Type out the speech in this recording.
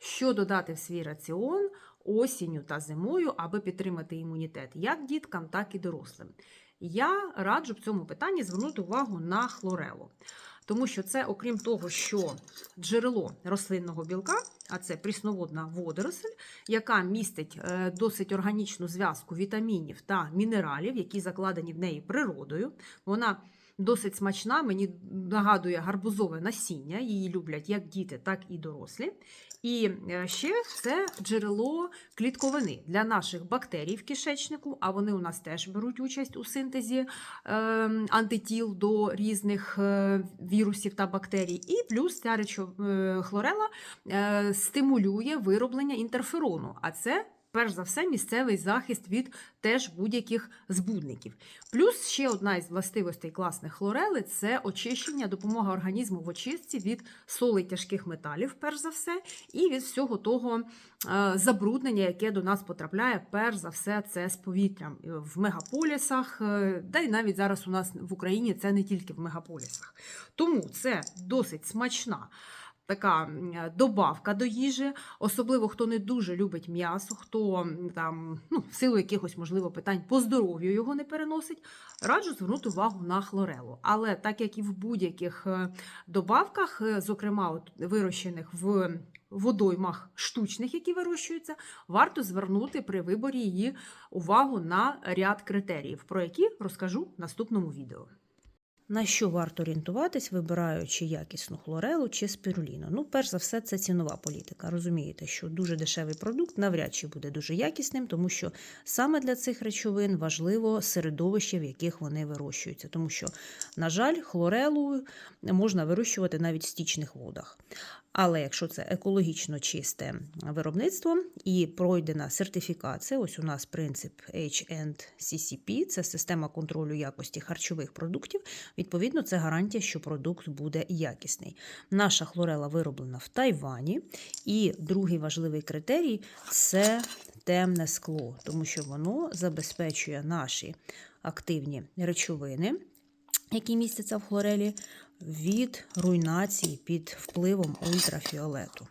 що додати в свій раціон осінню та зимою, аби підтримати імунітет як діткам, так і дорослим. Я раджу в цьому питанні звернути увагу на хлорелу. Тому що це, окрім того, що джерело рослинного білка, а це прісноводна водоросль, яка містить е, досить органічну зв'язку вітамінів та мінералів, які закладені в неї природою. Вона досить смачна, мені нагадує гарбузове насіння. Її люблять як діти, так і дорослі. І е, ще це джерело клітковини для наших бактерій в кишечнику, а вони у нас теж беруть участь у синтезі е, антитіл до різних е, вірусів та бактерій. І плюс ця речов... е, хлорела стимулює вироблення інтерферону, а це. Перш за все, місцевий захист від теж будь-яких збудників. Плюс ще одна із властивостей класних хлорели це очищення, допомога організму в очистці від солей тяжких металів, перш за все, і від всього того е, забруднення, яке до нас потрапляє, перш за все, це з повітрям Е, в мегаполісах, е, да й навіть зараз у нас в Україні це не тільки в мегаполісах. Тому це досить смачна. Така м, добавка до їжі, особливо хто не дуже любить м'ясо, хто там ну, в силу якихось можливо питань по здоров'ю його не переносить. Раджу звернути увагу на хлорелу. Але так як і в будь-яких е, добавках, е, зокрема от, вирощених в водоймах штучних, які вирощуються, варто звернути при виборі її увагу на ряд критеріїв, про які розкажу в наступному відео. На що варто орієнтуватись, вибираючи якісну хлорелу чи спіруліну? Ну, перш за все, це цінова політика. Розумієте, що дуже дешевий продукт навряд чи буде дуже якісним, тому що саме для цих речовин важливо середовище, в яких вони вирощуються. Тому що, на жаль, хлорелу можна вирощувати навіть в стічних водах. Але якщо це екологічно чисте виробництво і пройдена сертифікація, ось у нас принцип HNCCP, це система контролю якості харчових продуктів. Відповідно, це гарантія, що продукт буде якісний. Наша хлорела вироблена в Тайвані, і другий важливий критерій це темне скло, тому що воно забезпечує наші активні речовини, які містяться в хлорелі, від руйнації під впливом ультрафіолету.